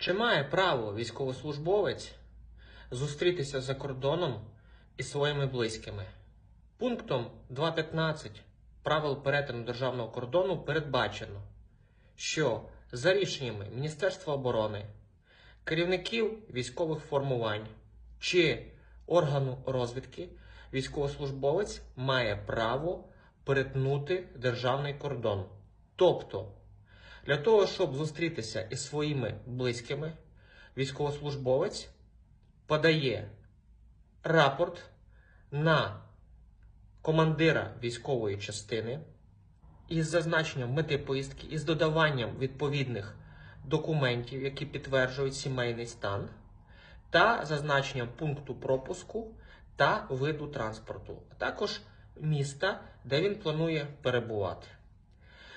Чи має право військовослужбовець зустрітися за кордоном із своїми близькими? Пунктом 2.15 правил перетину державного кордону передбачено, що за рішеннями Міністерства оборони, керівників військових формувань чи органу розвідки військовослужбовець має право перетнути державний кордон. Тобто, для того, щоб зустрітися із своїми близькими, військовослужбовець подає рапорт на командира військової частини із зазначенням мети поїздки із додаванням відповідних документів, які підтверджують сімейний стан, та зазначенням пункту пропуску та виду транспорту, а також міста, де він планує перебувати.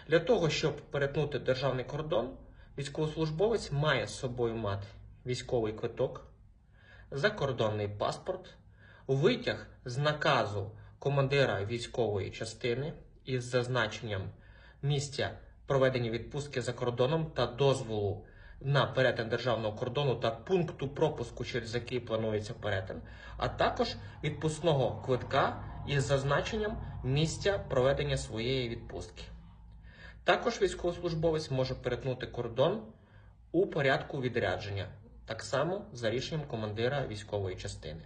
Для того, щоб перетнути державний кордон, військовослужбовець має з собою мати військовий квиток, закордонний паспорт, витяг з наказу командира військової частини із зазначенням місця проведення відпустки за кордоном та дозволу на перетин державного кордону та пункту пропуску, через який планується перетин, а також відпускного квитка із зазначенням місця проведення своєї відпустки. Також військовослужбовець може перетнути кордон у порядку відрядження, так само за рішенням командира військової частини.